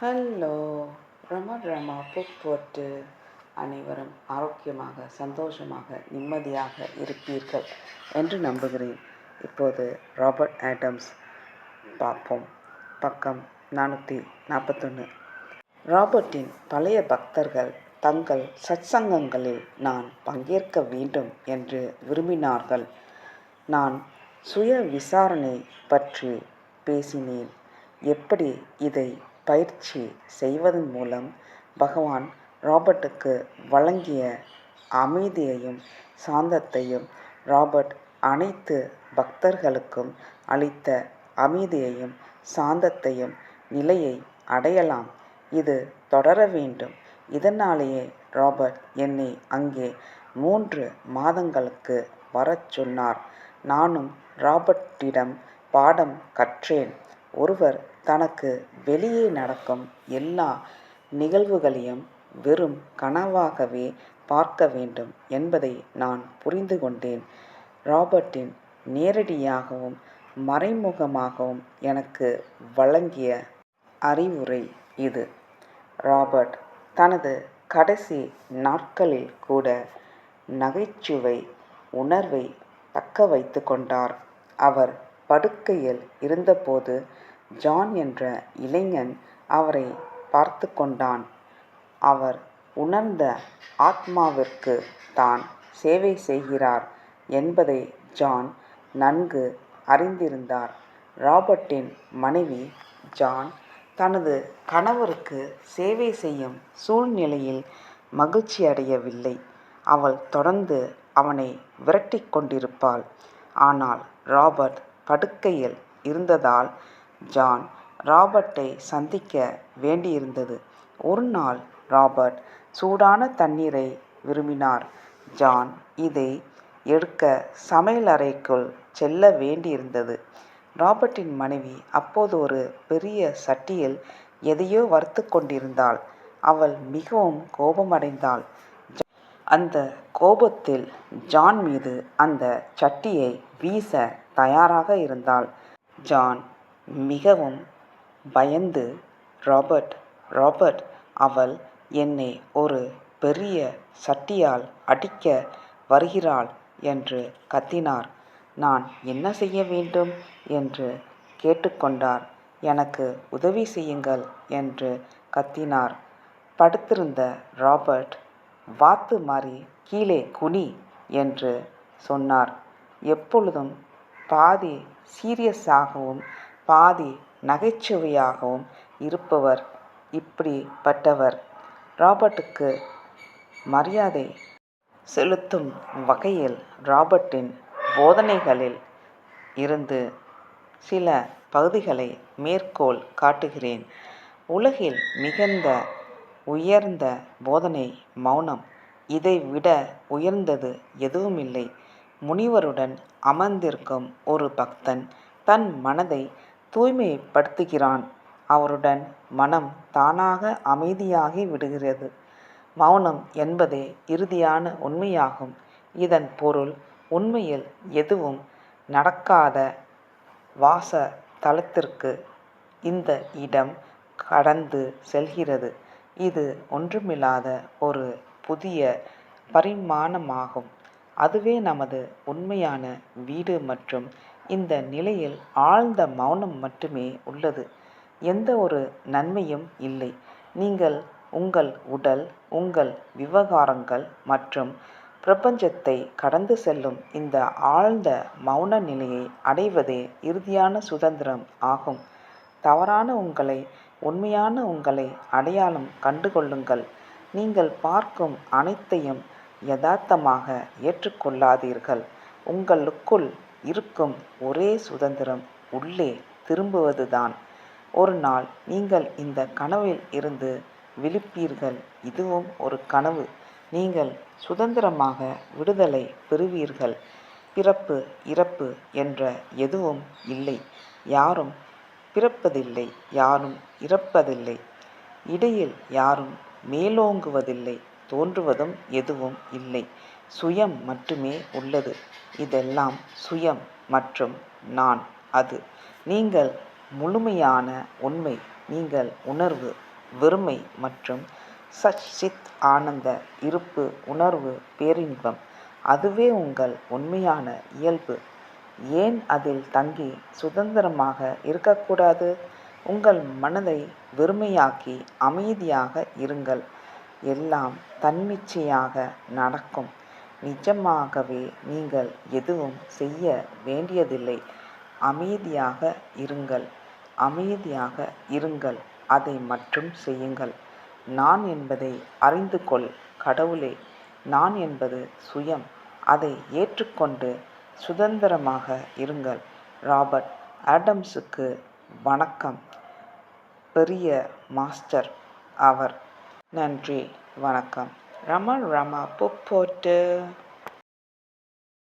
Hello. ரம Rama போட்டு அனைவரும் ஆரோக்கியமாக சந்தோஷமாக நிம்மதியாக இருப்பீர்கள் என்று நம்புகிறேன். இப்போது ராபர்ட் ஆடம்ஸ் பார்ப்போம். பக்கம் நானூற்றி நாற்பத்தொன்று ராபர்ட்டின் பழைய பக்தர்கள் தங்கள் சத்சங்கங்களில் நான் பங்கேற்க வேண்டும் என்று விரும்பினார்கள். நான் சுய விசாரணை பற்றி பேசினேன். எப்படி இதை பயிற்சி செய்வதன் மூலம் பகவான் ராபர்ட்டுக்கு வழங்கிய அமைதியையும் சாந்தத்தையும் ராபர்ட் அனைத்து பக்தர்களுக்கும் அளித்த அமைதியையும் சாந்தத்தையும் நிலையை அடையலாம். இது தொடர வேண்டும். இதனாலேயே ராபர்ட் என்னை அங்கே மூன்று மாதங்களுக்கு வரச் சொன்னார். நானும் ராபர்ட்டிடம் பாடம் கற்றேன். ஒருவர் தனக்கு வெளியே நடக்கும் எல்லா நிகழ்வுகளையும் வெறும் கனவாகவே பார்க்க வேண்டும் என்பதை நான் புரிந்து கொண்டேன். ராபர்ட்டின் நேரடியாகவும் மறைமுகமாகவும் எனக்கு வழங்கிய அறிவுரை இது. ராபர்ட் தனது கடைசி நாட்களில் கூட நகைச்சுவை உணர்வை தக்க வைத்து கொண்டார். அவர் படுக்கையில் இருந்தபோது ஜான் என்ற இளைஞன் அவரை பார்த்து கொண்டான். அவர் உணர்ந்த ஆத்மாவிற்கு தான் சேவை செய்கிறார் என்பதை ஜான் நன்கு அறிந்திருந்தார். ராபர்ட்டின் மனைவி ஜான் தனது கணவருக்கு சேவை செய்யும் சூழ்நிலையில் மகிழ்ச்சி அடையவில்லை. அவள் தொடர்ந்து அவனை விரட்டி கொண்டிருப்பாள். ஆனால் ராபர்ட் படுக்கையில் இருந்ததால் ஜான் ராபர்ட்டை சந்திக்க வேண்டியிருந்தது. ஒரு நாள் ராபர்ட் சூடான தண்ணீரை விரும்பினார். ஜான் இதை எடுக்க சமையலறைக்குள் செல்ல வேண்டியிருந்தது. ராபர்ட்டின் மனைவி அப்போது ஒரு பெரிய சட்டியில் எதையோ வறுத்து கொண்டிருந்தாள். அவள் மிகவும் கோபமடைந்தாள். அந்த கோபத்தில் ஜான் மீது அந்த சட்டியை வீச தயாராக இருந்தாள். ஜான் மிகவும் பயந்து ராபர்ட் ராபர்ட் அவள் என்னை ஒரு பெரிய சட்டியால் அடிக்க வருகிறாள் என்று கத்தினார். நான் என்ன செய்ய வேண்டும்? என்று கேட்டுக்கொண்டார். எனக்கு உதவி செய்யுங்கள் என்று கத்தினார். படுத்திருந்த ராபர்ட் வாத்து மாறி கீழே குனி என்று சொன்னார். எப்பொழுதும் பாதி சீரியஸாகவும் பாதி நகைச்சுவையாகவும் இருப்பவர் இப்படிப்பட்டவர். ராபர்ட்டுக்கு மரியாதை செலுத்தும் வகையில் ராபர்ட்டின் போதனைகளில் இருந்து சில பகுதிகளை மேற்கோள் காட்டுகிறேன். உலகில் மிகுந்த உயர்ந்த போதனை மௌனம். இதைவிட உயர்ந்தது எதுவுமில்லை. முனிவருடன் அமர்ந்திருக்கும் ஒரு பக்தன் தன் மனதை தூய்மைப்படுத்துகிறான். அவருடன் மனம் தானாக அமைதியாகி விடுகிறது. மௌனம் என்பதே இறுதியான உண்மையாகும். இதன் பொருள் உண்மையில் எதுவும் நடக்காத வாச தலத்திற்கு இந்த இடம் கடந்து செல்கிறது. இது ஒன்றுமில்லாத ஒரு புதிய பரிமாணமாகும். அதுவே நமது உண்மையான வீடு மற்றும் இந்த நிலையில் ஆழ்ந்த மௌனம் மட்டுமே உள்ளது. எந்த ஒரு நன்மையும் இல்லை. நீங்கள் உங்கள் உடல் உங்கள் விவகாரங்கள் மற்றும் பிரபஞ்சத்தை கடந்து செல்லும் இந்த ஆழ்ந்த மௌன நிலையை அடைவதே இறுதியான சுதந்திரம் ஆகும். தவறான உங்களை உண்மையான உங்களை அடையாளம் கண்டுகொள்ளுங்கள். நீங்கள் பார்க்கும் அனைத்தையும் யதார்த்தமாக ஏற்றுக்கொள்ளாதீர்கள். உங்களுக்குள் இருக்கும். ஒரே சுதந்திரம் உள்ளே திரும்புவதுதான். ஒரு நாள் நீங்கள் இந்த கனவில் இருந்து விழிப்பீர்கள். இதுவும் ஒரு கனவு. நீங்கள் சுதந்திரமாக விடுதலை பெறுவீர்கள். பிறப்பு இறப்பு என்ற எதுவும் இல்லை. யாரும் பிறப்பதில்லை யாரும் இறப்பதில்லை. இடையில் யாரும் மேலோங்குவதில்லை தோன்றுவதும் எதுவும் இல்லை. சுயம் மட்டுமே உள்ளது. இதெல்லாம் சுயம் மற்றும் நான். அது நீங்கள் முழுமையான உண்மை நீங்கள் உணர்வு வெறுமை மற்றும் சச் சித் ஆனந்த இருப்பு உணர்வு பேரின்பம். அதுவே உங்கள் உண்மையான இயல்பு. ஏன் அதில் தங்கி சுதந்திரமாக இருக்கக்கூடாது? உங்கள் மனதை வெறுமையாக்கி அமைதியாக இருங்கள். எல்லாம் தன்னிச்சையாக நடக்கும். நிஜமாகவே நீங்கள் எதுவும் செய்ய வேண்டியதில்லை. அமைதியாக இருங்கள். அமைதியாக இருங்கள். அதை மட்டும் செய்யுங்கள். நான் என்பதை அறிந்து கொள் கடவுளே. நான் என்பது சுயம். அதை ஏற்றுக்கொண்டு சுதந்திரமாக இருங்கள். ராபர்ட் ஆடம்ஸுக்கு வணக்கம். பெரிய மாஸ்டர் அவர். நன்றி. வணக்கம். ரம ரம புப்போட்டு